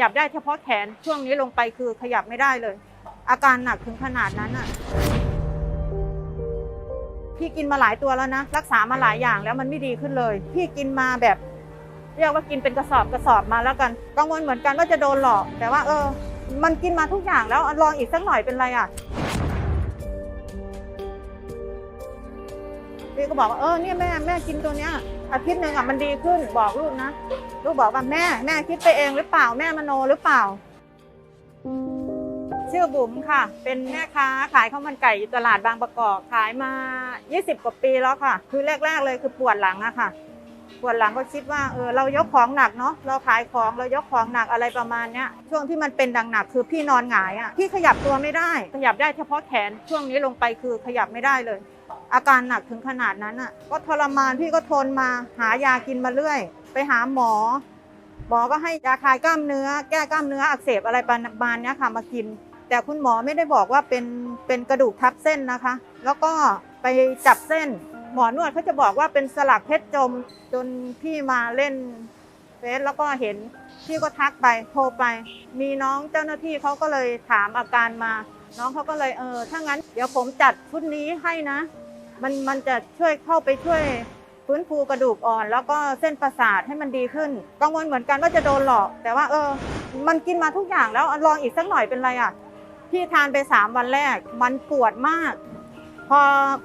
ยับได้เฉพาะแขนช่วงนี้ลงไปคือขยับไม่ได้เลย อาการหนักถึงขนาดนั้นอะพี่กินมาหลายตัวแล้วนะ รักษามาหลายอย่างแล้วมันไม่ดีขึ้นเลย พี่กินมาแบบ เรียกว่ากินเป็นกระสอบกระสอบมาแล้วกันกังวลเหมือนกันว่าจะโดนหลอก แต่ว่าเออ มันกินมาทุกอย่างแล้วลองอีกสักหน่อยเป็นไรอะ พี่ก็บอกว่าเออเนี่ยแม่แม่กินตัวเนี้ยอาทิตย์หนึ่งอะมันดีขึ้นบอกลูกนะลูกบอกว่าแม่แม่คิดไปเองหรือเปล่าแม่มโนหรือเปล่า ชื่อบุ๋มค่ะ เป็นแม่ค้าขายข้าวมันไก่อยู่ตลาดบางประกอบขายมา 20 กว่าปีแล้วค่ะ คือแรก ๆ เลยคือปวดหลังอะค่ะ ปวดหลังก็คิดว่าเออเรายกของหนักเนาะเราขายของเรายกของหนักอะไรประมาณเนี้ยช่วงที่มันเป็นดังหนักคือพี่นอนหงายอะพี่ขยับตัวไม่ได้ ขยับได้เฉพาะแขนช่วงนี้ลงไปคือขยับไม่ได้เลย อาการหนักถึงขนาดนั้นอะ ก็ทรมานพี่ก็ทนมาหายากินมาเรื่อย ไปหาหมอ หมอก็ให้ยาคลายกล้ามเนื้อ แก้กล้ามเนื้ออักเสบอะไรประมาณนี้ค่ะมากิน แต่คุณหมอไม่ได้บอกว่าเป็นเป็นกระดูกทับเส้นนะคะ แล้วก็ไปจับเส้น หมอนวดเขาจะบอกว่าเป็นสลักเพชรจมจนพี่มาเล่นเฟซแล้วก็เห็นพี่ก็ทักไปโทรไป มีน้องเจ้าหน้าที่เขาก็เลยถามอาการมา น้องเขาก็เลยเออถ้างั้น เดี๋ยวผมจัดชุดนี้ให้นะ มันมันจะช่วยเข้าไปช่วยฟื้นฟูกระดูกอ่อน แล้วก็เส้นประสาทให้มันดีขึ้น กังวลเหมือนกันว่าจะโดนหลอก แต่ว่าเออ มันกินมาทุกอย่างแล้วลองอีกสักหน่อยเป็นไรอะพี่ทานไปสามวันแรก มันปวดมาก พอ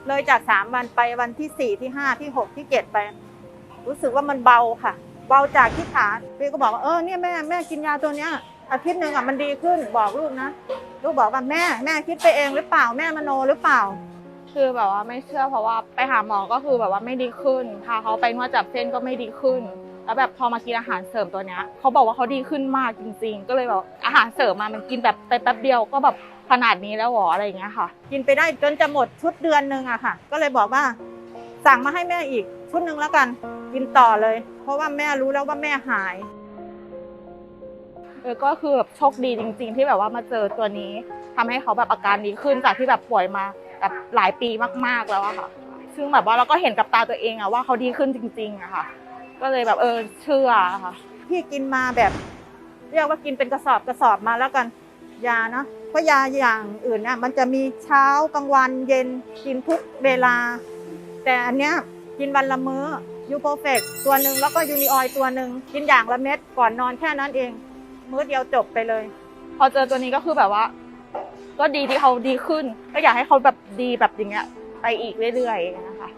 เลยจากสามวันไปวันที่สี่ที่ห้าที่หกที่เจ็ดไป รู้สึกว่ามันเบาค่ะ เบาจากที่ขาพี่ก็บอกว่าเออเนี่ยแม่แม่กินยาตัวเนี้ยอาทิตย์หนึ่งอะมันดีขึ้นบอกลูกนะ ลูกบอกว่าแม่แม่คิดไปเองหรือเปล่าแม่มโนหรือเปล่า คือแบบว่าไม่เชื่อเพราะว่าไปหาหมอก็คือแบบว่าไม่ดีขึ้น พาเขาไปนวดจับเส้นก็ไม่ดีขึ้น แล้วแบบพอมากินอาหารเสริมตัวเนี้ยเขาบอกว่าเขาดีขึ้นมากจริง ๆ ก็เลยแบบอาหารเสริมมามันกินแบบไปแป๊บเดียวก็แบบขนาดนี้แล้วหรออะไรอย่างเงี้ยค่ะ กินไปได้จนจะหมดชุดเดือนหนึ่งอะค่ะ ก็เลยบอกว่า สั่งมาให้แม่อีกชุดหนึ่งแล้วกัน กินต่อเลย เพราะว่าแม่รู้แล้วว่าแม่หายเออก็คือแบบโชคดีจริง ๆ ที่แบบว่ามาเจอตัวนี้ทำให้เขาแบบอาการดีขึ้นจากที่แบบป่วยมา แบบหลายปีมากๆแล้วอะค่ะ ซึ่งแบบว่าเราก็เห็นกับตาตัวเองอะว่าเขาดีขึ้นจริงๆอะค่ะ ก็เลยแบบเออเชื่ออะค่ะ พี่กินมาแบบ เรียกว่ากินเป็นกระสอบกระสอบมาแล้วกันยาเนาะเพราะยาอย่างอื่นเนี่ยมันจะมีเช้ากลางวันเย็นกินทุกเวลา แต่อันเนี้ยกินวันละมื้อยูโปรเฟกตัวหนึ่งแล้วก็ยูนิออยตัวหนึ่งกินอย่างละเม็ดก่อนนอนแค่นั้นเอง มื้อเดียวจบไปเลย พอเจอตัวนี้ก็คือแบบว่า ก็ดีที่เขาดีขึ้น ก็อยากให้เขาแบบดีแบบอย่างเงี้ยไปอีกเรื่อยๆนะคะ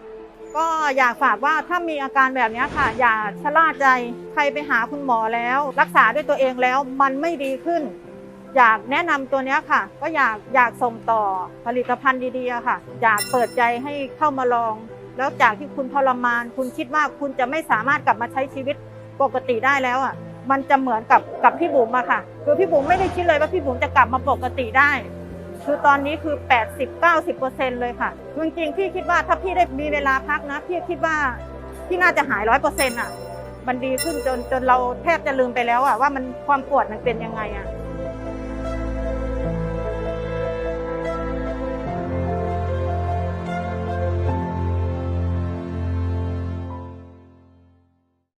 ก็อยากฝากว่าถ้ามีอาการแบบนี้ค่ะ อย่าชะล่าใจใครไปหาคุณหมอแล้ว รักษาด้วยตัวเองแล้วมันไม่ดีขึ้น อยากแนะนำตัวนี้ค่ะ ก็อยากอยากส่งต่อผลิตภัณฑ์ดีๆค่ะ อยากเปิดใจให้เข้ามาลอง แล้วจากที่คุณทรมาน คุณคิดว่าคุณจะไม่สามารถกลับมาใช้ชีวิตปกติได้แล้วอะมันจะเหมือนกับกับพี่บุ๋มอะค่ะ คือพี่บุ๋มไม่ได้คิดเลยว่าพี่บุ๋มจะกลับมาปกติได้ คือตอนนี้คือ 80-90%เลยค่ะจริงๆพี่คิดว่าถ้าพี่ได้มีเวลาพักนะ พี่คิดว่าพี่น่าจะหายร้อยเปอร์เซ็นต์อะ มันดีขึ้นจนจนเราแทบจะลืมไปแล้วอะว่ามันความปวดมันเป็นยังไงอะ